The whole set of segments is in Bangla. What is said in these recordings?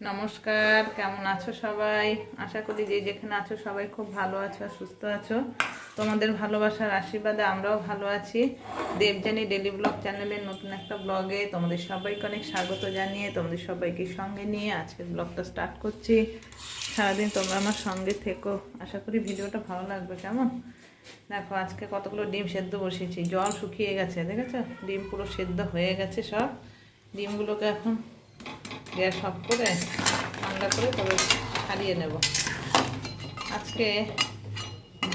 নমস্কার, কেমন আছো সবাই? আশা করি যে যেখানে আছো সবাই খুব ভালো আছো সুস্থ আছো। তোমাদের ভালোবাসার আশীর্বাদে আমরাও ভালো আছি। দেবজানি ডেলি ব্লগ চ্যানেলের নতুন একটা ব্লগে তোমাদের সবাইকে অনেক স্বাগত জানিয়ে তোমাদের সবাইকে সঙ্গে নিয়ে আজকে ব্লগটা স্টার্ট করছি। সারাদিন তোমরা আমার সঙ্গে থেকো। আশা করি ভিডিওটা ভালো লাগবে, কেমন? দেখো, আজকে কতগুলো ডিম সেদ্ধ বসিয়েছি জল শুকিয়ে গেছে, দেখেছ? ডিম পুরো সেদ্ধ হয়ে গেছে সব। ডিমগুলোকে এখন গ্যাস অফ করে ঠান্ডা করে তবে ছাড়িয়ে নেব। আজকে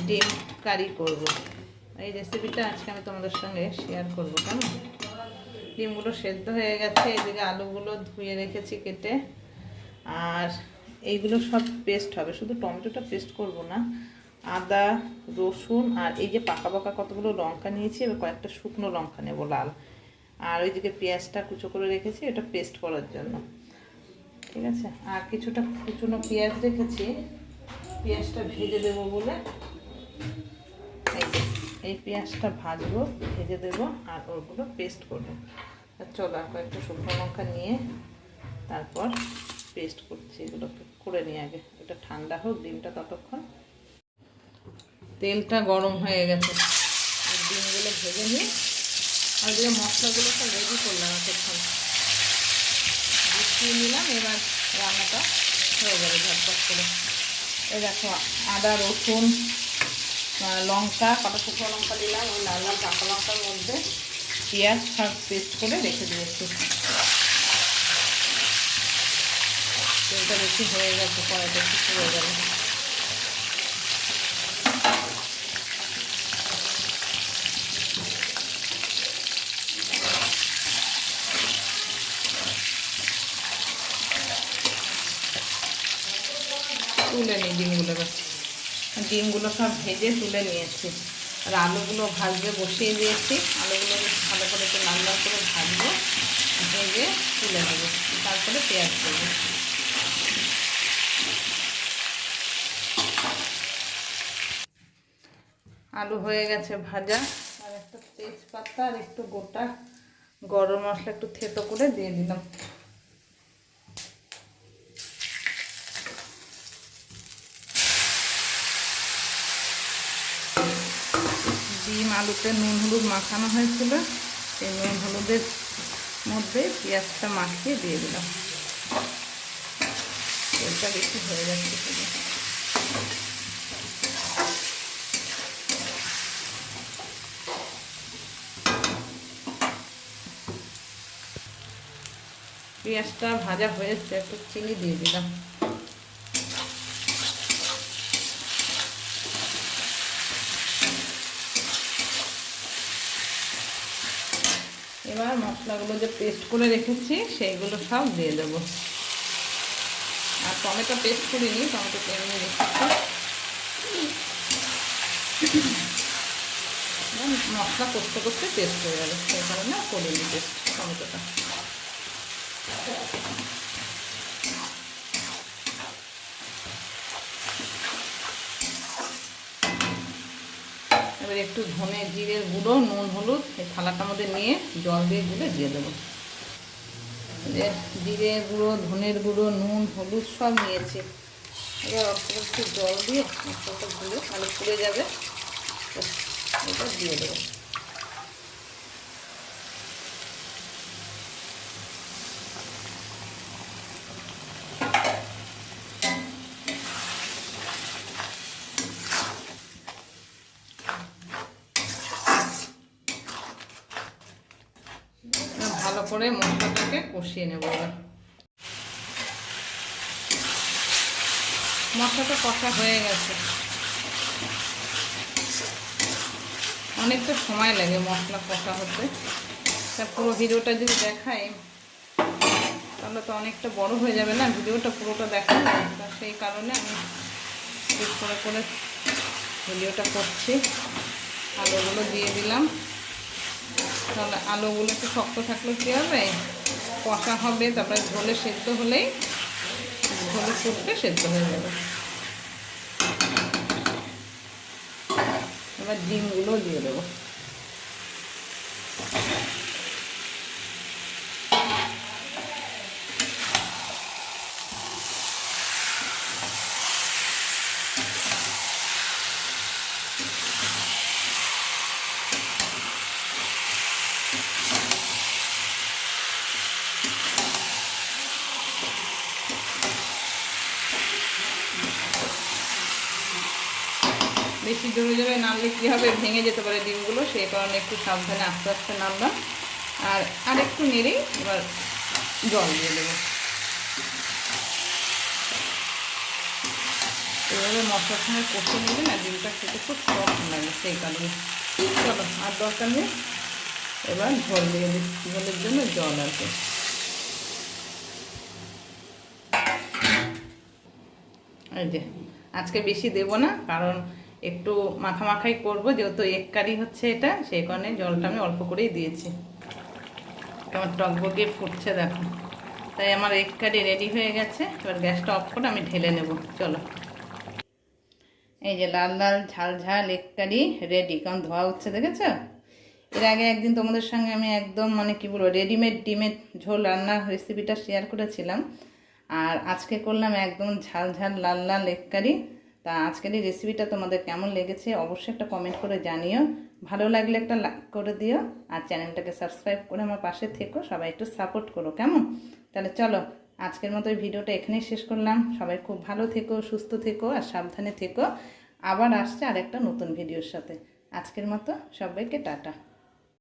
ডিম কারি করব। এই রেসিপিটা আজকে আমি তোমাদের সঙ্গে শেয়ার করব, কেমন? ডিমগুলো সেদ্ধ হয়ে গেছে, এদিকে আলুগুলো ধুয়ে রেখেছি কেটে। আর এইগুলো সব পেস্ট হবে, শুধু টমেটোটা পেস্ট করব না। আদা, রসুন আর এই যে পাকা পাকা কতগুলো লঙ্কা নিয়েছি, এবার কয়েকটা শুকনো লঙ্কা নেব লাল। আর ওইদিকে পেঁয়াজটা কুচো করে রেখেছি, এটা পেস্ট করার জন্য। ঠিক আছে? আর কিছুটা কুচুনো পেঁয়াজ রেখেছি। পেঁয়াজটা ভেজে দেবো বলে। এই পেঁয়াজটা ভাজবো, ভেজে দেবো, আর ওগুলো পেস্ট করব। চলো আর কয়েকটা শুকনো লঙ্কা নিয়ে তারপর পেস্ট করছি। এগুলোকে করে নিয়ে আগে। এটা ঠান্ডা হোক, ডিমটা ততক্ষণ। তেলটা গরম হয়ে গেছে। ডিমগুলো ভেজে নিয়ে, আর যে মশলাগুলো সব রেডি করলাম এতক্ষণ। গুছিয়ে নিলাম, এবার রান্নাটা হয়ে যাবে ঝটপট করে। এই দেখো, আদা, রসুন লঙ্কা, কটা শুকনো লঙ্কা দিলাম ওই লাল লাল কাঁচা লঙ্কার মধ্যে পেঁয়াজ সব পেস্ট করে রেখে দিয়েছি। তেলটা বেশি হয়ে গেছে কড়াইটা একটু হয়ে যাবে। তুলে নিই ডিমগুলো ডিমগুলো সব ভেজে তুলে নিয়েছি। আর আলুগুলো ভাজতে বসিয়ে দিয়েছি। আলুগুলো ভালো করে একটু লাল করে ভাজবো, ভেজে তুলে নেব। তারপরে পেঁয়াজ দেবো। আলু হয়ে গেছে ভাজা। আর একটা তেজপাতা আর একটু গোটা গরম মশলা একটু থেতো করে দিয়ে দিলাম ডিম আলুতে নুন হলুদ মাখানো হয়েছিল। সেই নুন হলুদের মধ্যে পেঁয়াজটা মাখিয়ে দিয়ে দিলাম। তেলটা বেশি হয়ে যাচ্ছে পেঁয়াজটা ভাজা হয়েছে, একটু চিনি দিয়ে দিলাম। এবার মশলাগুলো যে পেস্ট করে রেখেছি, সেইগুলো সব দিয়ে দেবো। আর টমেটো পেস্ট করিনি, টমেটো এমনি রেখেছি। মশলা করতে করতে পেস্ট হয়ে যাবে। সেই কারণে করিনি পেস্ট টমেটোটা। একটু ধনে জিরের গুঁড়ো নুন হলুদ এই থালাটার মধ্যে নিয়ে জল দিয়ে গুলে দিয়ে দেবো। জিরে গুঁড়ো ধনের গুঁড়ো নুন হলুদ সব নিয়েছি। এবার অল্প একটু জল দিয়ে অল্প গুলে ভালো পুড়ে যাবে ব্যাস, এবার দিয়ে দেবো এবার ভালো করে মশলাটাকে কষিয়ে নেব এবার। মশলাটা কষা হয়ে গেছে। অনেকটা সময় লাগে মশলা কষা হতে। তা পুরো ভিডিওটা যদি দেখাই, তাহলে তো অনেকটা বড় হয়ে যাবে না? ভিডিওটা পুরোটা দেখাবো তা সেই কারণে আমি করে করে ভিডিওটা করছি। আলুগুলো দিয়ে দিলাম। তাহলে আলুগুলো একটু শক্ত থাকলে কী হবে? কষা হবে, তারপরে ঝোলে সেদ্ধ হলেই ঝোলে ফুটতে সেদ্ধ হয়ে যাবে। এবার ডিমগুলো দিয়ে দেবো। বেশি জোরে জোরে নামলে কী হবে? ভেঙে যেতে পারে ডিমগুলো, সেই কারণে একটু সাবধানে আস্তে আস্তে নামলাম। আর আর একটু নেড়েই এবার জল দিয়ে দেবো। এভাবে মশলার সঙ্গে কষে নিলে না ডিমটা খেতে খুব সফট লাগে, সেই কারণে। চলো, আর দরকার নেই, এবার ঝোল দিয়ে দিই ঝোলের জন্য জল আর কি। এই যে, আজকে বেশি দেব না, কারণ একটু মাখামাখাই করব, যেহেতু এক কারি হচ্ছে এটা, সেই কারণে জলটা আমি অল্প করেই দিয়েছি। কেমন টকবগে ফুটছে দেখো। তাই আমার এক কারি রেডি হয়ে গেছে। এবার গ্যাসটা অফ করে আমি ঢেলে নেব। চলো। এই যে লাল লাল, ঝাল ঝাল এক কারি রেডি কারণ ধোয়া উঠছে দেখেছ? এর আগে একদিন তোমাদের সঙ্গে আমি একদম মানে কি বলব রেডিমেড ডিমের ঝোল রান্নার রেসিপিটা শেয়ার করেছিলাম। আর আজকে করলাম একদম ঝাল ঝাল, লাল লাল এক কারি। তা আজকের এই রেসিপিটা তোমাদের কেমন লেগেছে অবশ্যই একটা কমেন্ট করে জানিও। ভালো লাগলে একটা লাইক করে দিও আর চ্যানেলটাকে সাবস্ক্রাইব করে আমার পাশে থেকো, সবাই একটু সাপোর্ট করো, কেমন? তাহলে চলো, আজকের মতো এই ভিডিওটা এখানেই শেষ করলাম। সবাই খুব ভালো থেকো, সুস্থ থেকো আর সাবধানে থেকো। আবার আসছে আরেকটা নতুন ভিডিওর সাথে। আজকের মতো সবাইকে টাটা।